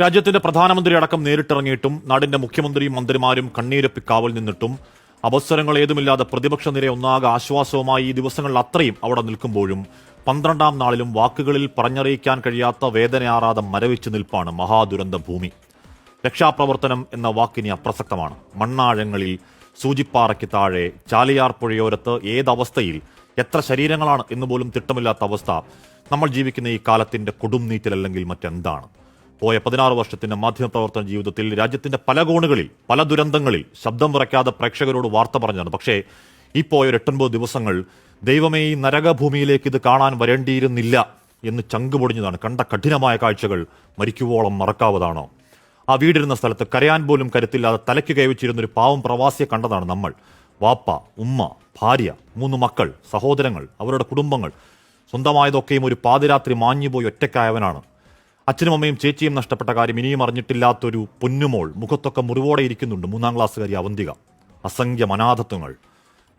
രാജ്യത്തിന്റെ പ്രധാനമന്ത്രി അടക്കം നേരിട്ടിറങ്ങിയിട്ടും നാടിന്റെ മുഖ്യമന്ത്രിയും മന്ത്രിമാരും കണ്ണീരപ്പിക്കാവൽ നിന്നിട്ടും അവസരങ്ങൾ ഏതുമില്ലാതെ പ്രതിപക്ഷ നിര ഒന്നാകെ ആശ്വാസവുമായി ഈ ദിവസങ്ങളിൽ അത്രയും അവിടെ നിൽക്കുമ്പോഴും പന്ത്രണ്ടാം നാളിലും വാക്കുകളിൽ പറഞ്ഞറിയിക്കാൻ കഴിയാത്ത വേദനയാറാതെ മരവിച്ചു നിൽപ്പാണ് മഹാദുരന്ത ഭൂമി. രക്ഷാപ്രവർത്തനം എന്ന വാക്കിനി അപ്രസക്തമാണ്. മണ്ണാഴങ്ങളിൽ സൂചിപ്പാറയ്ക്ക് താഴെ ചാലിയാർ പുഴയോരത്ത് ഏതവസ്ഥയിൽ എത്ര ശരീരങ്ങളാണ് എന്ന് പോലും തിട്ടമില്ലാത്ത അവസ്ഥ നമ്മൾ ജീവിക്കുന്ന ഈ കാലത്തിന്റെ കൊടും നീറ്റലല്ലെങ്കിൽ മറ്റെന്താണ്? പോയ പതിനാറ് വർഷത്തിന്റെ മാധ്യമപ്രവർത്തന ജീവിതത്തിൽ രാജ്യത്തിന്റെ പല കോണുകളിൽ പല ദുരന്തങ്ങളിൽ ശബ്ദം വിറയ്ക്കാതെ പ്രേക്ഷകരോട് വാർത്ത പറഞ്ഞതാണ്. പക്ഷേ ഈ പോയ എട്ടൊൻപത് ദിവസങ്ങൾ ദൈവമേ ഈ നരകഭൂമിയിലേക്ക് ഇത് കാണാൻ വരേണ്ടിയിരുന്നില്ല എന്ന് ചങ്കുപൊടിഞ്ഞതാണ് കണ്ട കഠിനമായ കാഴ്ചകൾ മരിക്കുവോളം മറക്കാവതാണോ. ആ വീടിരുന്ന സ്ഥലത്ത് കരയാൻ പോലും കരുത്തില്ലാതെ തലയ്ക്ക് കൈവച്ചിരുന്ന ഒരു പാവം പ്രവാസിയെ കണ്ടതാണ് നമ്മൾ. വാപ്പ ഉമ്മ ഭാര്യ മൂന്ന് മക്കൾ സഹോദരങ്ങൾ അവരുടെ കുടുംബങ്ങൾ. സ്വന്തമായതൊക്കെയും ഒരു പാതിരാത്രി മാഞ്ഞുപോയി ഒറ്റയ്ക്കായവനാണ്. അച്ഛനും അമ്മയും ചേച്ചിയും നഷ്ടപ്പെട്ട കാര്യം ഇനിയും അറിഞ്ഞിട്ടില്ലാത്തൊരു പൊന്നുമോൾ മുഖത്തൊക്കെ മുറിവോടെ ഇരിക്കുന്നുണ്ട് മൂന്നാം ക്ലാസ്സുകാരി അവന്തിക. അസംഖ്യം അനാഥത്വങ്ങൾ.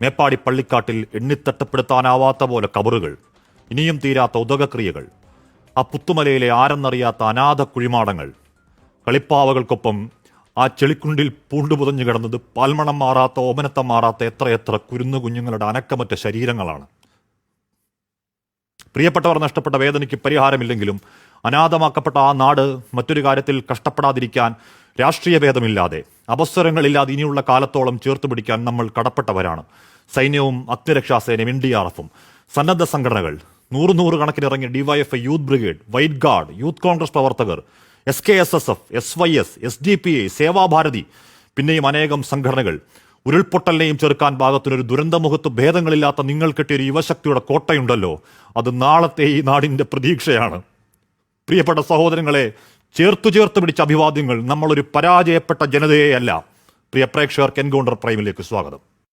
മേപ്പാടി പള്ളിക്കാട്ടിൽ എണ്ണിത്തട്ടപ്പെടുത്താനാവാത്ത പോലെ കബറുകൾ. ഇനിയും തീരാത്ത ഉദകക്രിയകൾ. ആ പുത്തുമലയിലെ ആരെന്നറിയാത്ത അനാഥ കുഴിമാടങ്ങൾ. കളിപ്പാവകൾക്കൊപ്പം ആ ചെളിക്കുണ്ടിൽ പൂണ്ടു പുതഞ്ഞു കിടന്നത് പാൽമണം മാറാത്ത ഓമനത്തം മാറാത്ത എത്രയെത്ര കുരുന്നു കുഞ്ഞുങ്ങളുടെ അനക്കമറ്റ ശരീരങ്ങളാണ്. പ്രിയപ്പെട്ടവർ നഷ്ടപ്പെട്ട വേദനയ്ക്ക് പരിഹാരമില്ലെങ്കിലും അനാഥമാക്കപ്പെട്ട ആ നാട് മറ്റൊരു കാര്യത്തിൽ കഷ്ടപ്പെടാതിരിക്കാൻ രാഷ്ട്രീയ ഭേദമില്ലാതെ അവസരങ്ങളില്ലാതെ ഇനിയുള്ള കാലത്തോളം ചേർത്ത് പിടിക്കാൻ നമ്മൾ കടപ്പെട്ടവരാണ്. സൈന്യവും അഗ്നിരക്ഷാസേനയും എൻ ഡി ആർ എഫും. സന്നദ്ധ സംഘടനകൾ നൂറ് നൂറ് കണക്കിനിറങ്ങിയ DYFI youth brigade white guard Youth Congress പ്രവർത്തകർ S K S S F S Y S S D P I Sevabharati പിന്നെയും അനേകം സംഘടനകൾ. ഉരുൾപൊട്ടലിനെയും ചെറുക്കാൻ ഭാഗത്തിനൊരു ദുരന്തമുഖത്ത് ഭേദങ്ങളില്ലാത്ത നിങ്ങൾ കിട്ടിയ ഒരു യുവശക്തിയുടെ കോട്ടയുണ്ടല്ലോ. അത് നാളത്തെ ഈ നാടിന്റെ പ്രതീക്ഷയാണ്. പ്രിയപ്പെട്ട സഹോദരങ്ങളെ ചേർത്തു ചേർത്ത് പിടിച്ച അഭിവാദ്യങ്ങൾ നമ്മളൊരു പരാജയപ്പെട്ട ജനതയെയല്ല. പ്രിയ പ്രേക്ഷകർക്ക് എൻകൗണ്ടർ പ്രൈമിലേക്ക് സ്വാഗതം.